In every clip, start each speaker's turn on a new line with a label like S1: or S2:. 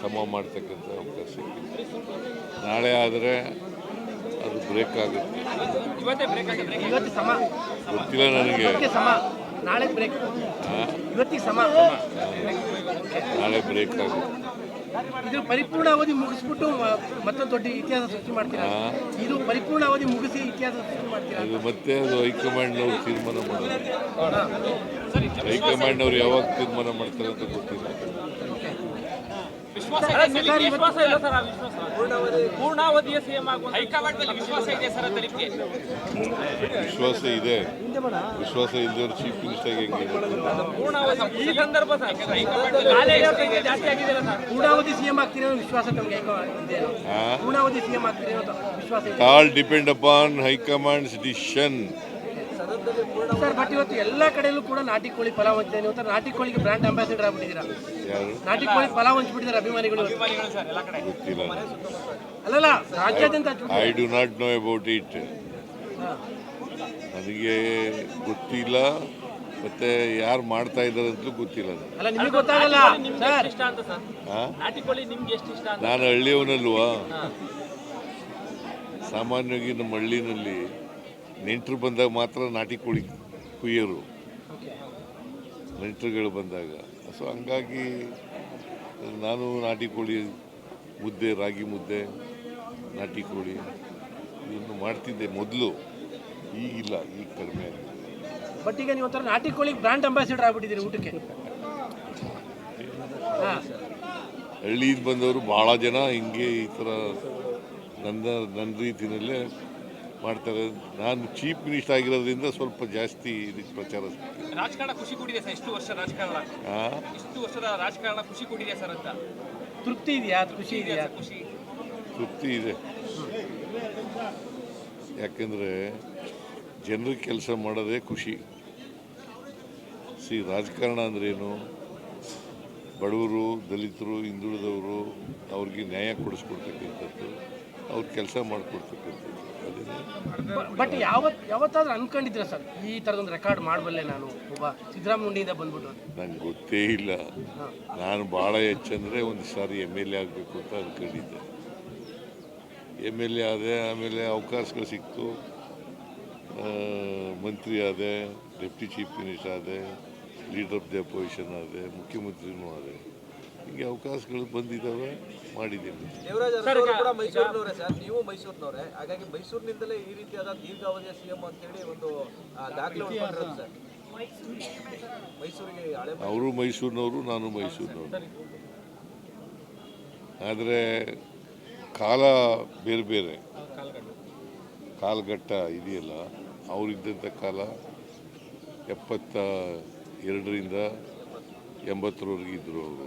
S1: ಸಮ ಮಾಡ್ತಕ್ಕಂಥ ಅವಕಾಶ ನಾಳೆ ಆದರೆ ಅದು ಬ್ರೇಕ್ ಆಗುತ್ತೆ.
S2: ಇವತ್ತೇ ಬ್ರೇಕ್ ಆಗಿದೆ
S3: ಇವತ್ತು ಸಮ
S1: ಗೊತ್ತಿಲ್ಲ ನನಗೆ.
S3: ಸಮ. ನಾಳೆ ಬ್ರೇಕ್
S1: ಆ,
S3: ಇವತ್ತಿಗೆ ಸಮ.
S1: ನಾಳೆ ಬ್ರೇಕ್ ಆಗುತ್ತೆ.
S3: ಇದು ಪರಿಪೂರ್ಣ ಅವಧಿ ಮುಗಿಸ್ಬಿಟ್ಟು ಮತ್ತೊಂದು ದೊಡ್ಡ ಇತಿಹಾಸ ಸೃಷ್ಟಿ ಮಾಡ್ತೀರಾ? ಇದು ಪರಿಪೂರ್ಣ ಅವಧಿ ಮುಗಿಸಿ ಇತಿಹಾಸ ಸೃಷ್ಟಿ ಮಾಡ್ತೀರಾ?
S1: ಅದು ಮತ್ತೆ ಅದು ಹೈಕಮಾಂಡ್ನವ್ರು ತೀರ್ಮಾನ ಮಾಡೋದು. ಹೈಕಮಾಂಡ್ನವ್ರು ಯಾವಾಗ ತೀರ್ಮಾನ ಮಾಡ್ತಾರೆ ಅಂತ ಗೊತ್ತಿಲ್ಲ
S2: ವಿಶ್ವಾಸ ಇದೆ ಸರ್, ನಿಮ್ಗೆ ವಿಶ್ವಾಸ ಇಲ್ಲ ಸರ್ ಆ ವಿಶ್ವಾಸ ಪೂರ್ಣಾವಧಿಯ ಸಿಎಂ ವಿಶ್ವಾಸ ಇದೆ ಸರ್ ಅಂತ ನಿಮಗೆ?
S1: ವಿಶ್ವಾಸ ಇದೆ. ವಿಶ್ವಾಸ ಇದೆ ಚೀಫ್ ಮಿನಿಸ್ಟರ್ ಹೆಂಗೆ
S2: ಪೂರ್ಣಾವಧಿ ಈ ಸಂದರ್ಭ ಸರ್. ಹೈಕಮಾಂಡ್ ಕಾಲೇ ಜಾಸ್ತಿ ಆಗಿದೆ ಸರ್.
S3: ಪೂರ್ಣಾವಧಿ ಸಿಎಂ ಆಗ್ತೀರಿ ವಿಶ್ವಾಸ ತಮಗೆ ಪೂರ್ಣಾವಧಿ ಸಿಎಂ ಆಗ್ತೀರಿ ವಿಶ್ವಾಸ ಇದೆ.
S1: All depend upon high command's decision.
S3: Sir but ಇವತ್ತು ಎಲ್ಲ ಕಡೆಯಲ್ಲೂ ಕೂಡ ನಾಟಿ ಕೋಳಿ ಪಲಾವ್ ಹಂಚಿದೆ. ಇವತ್ತು ನಾಟಿ ಕೋಳಿಗೆ ಬ್ರ್ಯಾಂಡ್ ಅಂಬಾಸಿಡರ್ ಆಗ್ಬಿಟ್ಟಿದ್ದೀರಾ?
S1: ಯಾರು?
S3: ನಾಟಿ ಕೋಳಿ ಪಲಾವ್ ಹಂಚ್ಬಿಟ್ಟಿದ್ದಾರೆ ಅಭಿಮಾನಿಗಳು. ಇವತ್ತು.
S2: ಸರ್ ಎಲ್ಲ ಕಡೆ.
S1: ಗೊತ್ತಿಲ್ಲ
S3: ಅಲ್ಲಲ್ಲ ರಾಜ್ಯಾದ್ಯಂತ
S1: I do not know about it. ನನಗೆ ಗೊತ್ತಿಲ್ಲ ಮತ್ತೆ ಯಾರು ಮಾಡ್ತಾ ಇದ್ದಾರೆ ಅಂತಲೂ ಗೊತ್ತಿಲ್ಲ
S3: ಅಲ್ಲ ನಿಮಗೆ ಗೊತ್ತಾಗಲ್ಲ. ಸರ್.
S2: ಎಷ್ಟು ಇಷ್ಟ ಅಂತ ಸರ್? ನಾಟಿ ಕೋಳಿ ನಿಮ್ಗೆ ಎಷ್ಟು ಇಷ್ಟ
S1: ನಾನು ಹಳ್ಳಿಯವನಲ್ವಾ? ಸಾಮಾನ್ಯವಾಗಿ ನಮ್ಮ ಹಳ್ಳಿನಲ್ಲಿ ನೆಂಟರು ಬಂದಾಗ ಮಾತ್ರ ನಾಟಿ ಕೋಳಿ ಕುಯ್ಯೋರು. ನೆಂಟರುಗಳು ಬಂದಾಗ. ಸೊ ಹಂಗಾಗಿ ನಾನು ನಾಟಿ ಕೋಳಿ ಮುದ್ದೆ ರಾಗಿ ಮುದ್ದೆ ನಾಟಿ ಕೋಳಿ ಇದನ್ನು ಮಾಡ್ತಿದ್ದೆ ಮೊದಲು. ಈಗಿಲ್ಲ ಈಗ ಕಡಿಮೆ ಆಗಿದೆ.
S3: ಬಟ್ ಈಗ ನೀವು ಒಂಥರ ನಾಟಿ ಕೋಳಿ ಬ್ರಾಂಡ್ ಅಂಬಾಸಿಡರ್ ಆಗ್ಬಿಟ್ಟಿದ್ದೀರಿ ಊಟಕ್ಕೆ. ಹಾ.
S1: ಹಳ್ಳಿಯಿಂದ ಬಂದವರು ಭಾಳ ಜನ ಹಿಂಗೆ ಈ ಥರ ನನ್ನ ನನ್ನ ರೀತಿಯಲ್ಲೇ ಮಾಡ್ತಾರೆ. ನಾನು ಚೀಫ್ ಮಿನಿಸ್ಟರ್ ಆಗಿರೋದ್ರಿಂದ ಸ್ವಲ್ಪ ಜಾಸ್ತಿ ಇದಕ್ಕೆ ಪ್ರಚಾರ.
S2: ರಾಜಕಾರಣ ಖುಷಿ ಕೊಟ್ಟಿದೆ ಸರ್ ಇಷ್ಟು ವರ್ಷ ರಾಜಕಾರಣ? ಇಷ್ಟು ವರ್ಷದ ರಾಜಕಾರಣ ಖುಷಿ ಕೊಟ್ಟಿದೆ ಸರ್ ಅಂತ.
S3: ತೃಪ್ತಿ ಇದೆಯಾ? ಖುಷಿ ಇದೆಯಾ?
S2: ಖುಷಿ.
S1: ತೃಪ್ತಿ ಇದೆ. ಯಾಕೆಂದರೆ ಜನರಿಗೆ ಕೆಲಸ ಮಾಡೋದೇ ಖುಷಿ. ಸಿ ರಾಜಕಾರಣ ಅಂದ್ರೇನು ಬಡವರು ದಲಿತರು ಹಿಂದುಳಿದವರು ಅವ್ರಿಗೆ ನ್ಯಾಯ ಕೊಡಿಸ್ಕೊಡ್ತಕ್ಕಂಥದ್ದು. ಅವ್ರ ಕೆಲಸ ಮಾಡಿಕೊಡ್ತಕ್ಕಂಥದ್ದು.
S3: ಬಟ್ ಯಾವತ್ ಯಾವತ್ತಾದ್ರೂ ಅನ್ಕೊಂಡಿದ್ರ ಸರ್? ಈ ಥರದೊಂದು ರೆಕಾರ್ಡ್ ಮಾಡಬಲ್ಲೆ ನಾನು ಒಬ್ಬ ಸಿದ್ದರಾಮುಂಡಿಯಿಂದ ಬಂದ್ಬಿಟ್ಟು ಅಂತ.
S1: ನಂಗೆ ಗೊತ್ತೇ ಇಲ್ಲ. ನಾನು ಭಾಳ ಹೆಚ್ಚಂದರೆ ಒಂದು ಸಾರಿ ಎಂ ಎಲ್ ಎ ಆಗಬೇಕು ಅಂತ ಅಂದ್ಕೊಂಡಿದ್ದೆ ಎಂ ಎಲ್ ಎ ಆದೆ ಆಮೇಲೆ ಅವಕಾಶಗಳು ಸಿಕ್ತು. ಆ, ಮಂತ್ರಿ ಆದೆ ಡೆಪ್ಟಿ ಚೀಫ್ ಮಿನಿಸ್ಟರ್ ಆದೆ ಲೀಡರ್ ಆಫ್ ದಿ ಅಪೋಸಿಷನ್ ಆದೆ ಮುಖ್ಯಮಂತ್ರಿನೂ ಆದೆ. ಹೀಗೆ ಅವಕಾಶಗಳು ಬಂದಿದ್ದಾವೆ
S4: ಅರಸು ಕೂಡ ಮೈಸೂರಿನವರೇ ಸರ್. ನೀವು ಮೈಸೂರಿನವರೇ. ಹಾಗಾಗಿ ಮೈಸೂರಿನಿಂದಲೇ ಈ ರೀತಿಯಾದ ದೀರ್ಘಾವಧಿಯ ಸಿಎಂ ಅಂತೇಳಿ ಒಂದು ದಾಖಲೆ ಸರ್. ಮೈಸೂರಿಗೆ ಹಳೆ
S1: ಅವರು ಮೈಸೂರಿನವರು ನಾನು ಮೈಸೂರಿನವರು. ಆದರೆ ಕಾಲ ಬೇರೆ ಬೇರೆ. ಕಾಲಘಟ್ಟ ಇದೆಯಲ್ಲ ಅವರಿದ್ದಂಥ ಕಾಲ ಎಪ್ಪತ್ತ ಎರಡರಿಂದ ಎಂಬತ್ತರವರೆಗೆ ಇದ್ದರು ಅವರು.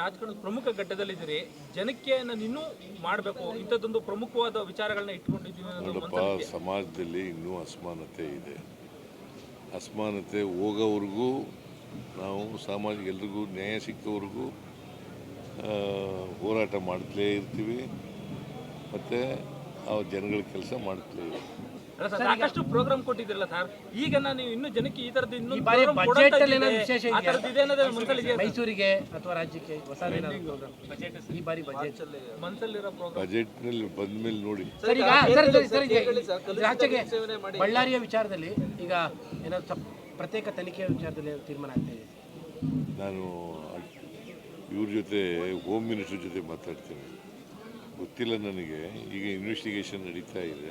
S2: ರಾಜಕಾರಣದ ಪ್ರಮುಖ ಘಟ್ಟದಲ್ಲಿದ್ದೀರಿ. ಜನಕ್ಕೆ ನಾನು ಇನ್ನೂ ಮಾಡಬೇಕು. ಇಂಥದ್ದೊಂದು ಪ್ರಮುಖವಾದ ವಿಚಾರಗಳನ್ನ
S1: ನೋಡಪ್ಪ
S2: ಮನಸ್ಸಲ್ಲಿ
S1: ಸಮಾಜದಲ್ಲಿ ಇನ್ನೂ ಅಸಮಾನತೆ ಇದೆ. ಅಸಮಾನತೆ ಹೋಗೋವರೆಗೂ ನಾವು ಸಾಮಾಜಿಕ ಎಲ್ರಿಗೂ ನ್ಯಾಯ ಸಿಕ್ಕವರೆಗೂ ಹೋರಾಟ ಮಾಡ್ತಲೇ ಇರ್ತೀವಿ. ಮತ್ತು ಆ ಜನಗಳ ಕೆಲಸ ಮಾಡ್ತಲೇ ಇರ್ತೀವಿ.
S2: ಸಾಕಷ್ಟು ಪ್ರೋಗ್ರಾಮ್ ಕೊಟ್ಟಿದ್ರಲ್ಲ ಸರ್. ಈಗ ನಾನು ಇನ್ನು ಜನಕ್ಕೆ ಈ ತರದ
S3: ಬಾರಿ ಬಜೆಟ್ ಅಲ್ಲಿ. ಏನಾದ್ರು ವಿಶೇಷ
S2: ಆ ಇದೆ ಅನ್ನೋದು ಮನಸ್ಸಲ್ಲಿ
S3: ಮೈಸೂರಿಗೆ ಅಥವಾ ರಾಜ್ಯಕ್ಕೆ ಹೊಸ ಈ ಬಾರಿ ಬಜೆಟ್
S2: ಮನಸ್ಸಲ್ಲಿರೋ ಪ್ರೋಗ್ರಾಮ್
S1: ಬಜೆಟ್ನಲ್ಲಿ ಬಂದ್ಮೇಲೆ ನೋಡಿ.
S3: ಸರ್ ಈಗ ಸರ್ ಸರ್ ಸರ್ ಈಗ ರಾಜ್ಯಕ್ಕೆ ಬಳ್ಳಾರಿಯ ವಿಚಾರದಲ್ಲಿ ಈಗ ಏನಾದ್ರು ಪ್ರತ್ಯೇಕ ತನಿಖೆಯ ವಿಚಾರದಲ್ಲಿ ಏನಾದ್ರು ತೀರ್ಮಾನ ಆಗ್ತಾ ಇದೆ?
S1: ನಾನು ಇವ್ರ ಜೊತೆ ಹೋಮ್ ಮಿನಿಸ್ಟರ್ ಜೊತೆ ಮಾತಾಡ್ತೀನಿ. ಗೊತ್ತಿಲ್ಲ ನನಗೆ. ಈಗ ಇನ್ವೆಸ್ಟಿಗೇಷನ್ ನಡೀತಾ ಇದೆ.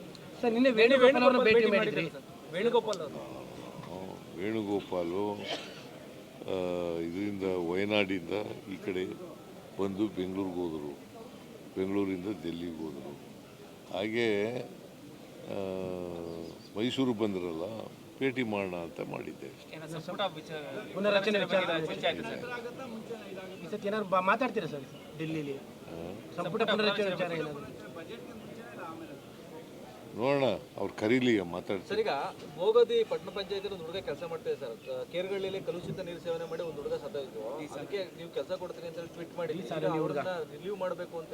S3: ಸರ್ ನಿನ್ನೆ ವೇಣುಗೋಪಾಲ್ ಅವರನ್ನ ಭೇಟಿ ಮಾಡಿದ್ರಿ.
S2: ವೇಣುಗೋಪಾಲ್ ಅವರು.
S1: ಹ್ಮ್. ವೇಣುಗೋಪಾಲು ಆ, ಇದರಿಂದ ವಯನಾಡಿಂದ ಈ ಕಡೆ ಬಂದು ಬೆಂಗಳೂರಿಗೆ ಹೋದರು. ಬೆಂಗಳೂರಿಂದ ಡೆಲ್ಲಿಗೆ ಹೋದರು. ಹಾಗೆ ಆ, ಮೈಸೂರು ಬಂದ್ರಲ್ಲ ಭೇಟಿ ಮಾಡೋಣ ಅಂತ ಮಾಡಿದ್ದೆ
S3: ಮಾತಾಡ್ತೀರಾ ಸರ್ ಡೆಲ್ಲಿಲಿ ಸಂಪುಟ ಪುನರಚನೆ ವಿಚಾರ ಏನಾದ್ರು?
S1: ನೋಡೋಣ ಅವ್ರು ಕರೀಲಿ ಮಾತಾಡ್ತಾರೆ.
S4: ಸರ್ ಈಗ ಮೋಗದಿ ಪಟ್ಟಣ ಪಂಚಾಯತ್ ಒಂದು ಹುಡುಗ ಕೆಲಸ ಮಾಡ್ತೇವೆ ಸರ್. ಕೇರ್ಗಳಲ್ಲಿ ಕಲುಷಿತ ನೀರು ಸೇವನೆ ಮಾಡಿ ಒಂದು ಹುಡುಗ ಈ ಸಂಖ್ಯೆ ನೀವು ಕೆಲಸ ಕೊಡ್ತೀನಿ ಅಂತ ಹೇಳಿ ಟ್ವೀಟ್ ಮಾಡಿ. ಅವ್ರನ್ನ ರಿಲೀವ್ ಮಾಡಬೇಕು ಅಂತ ಹೇಳಿ.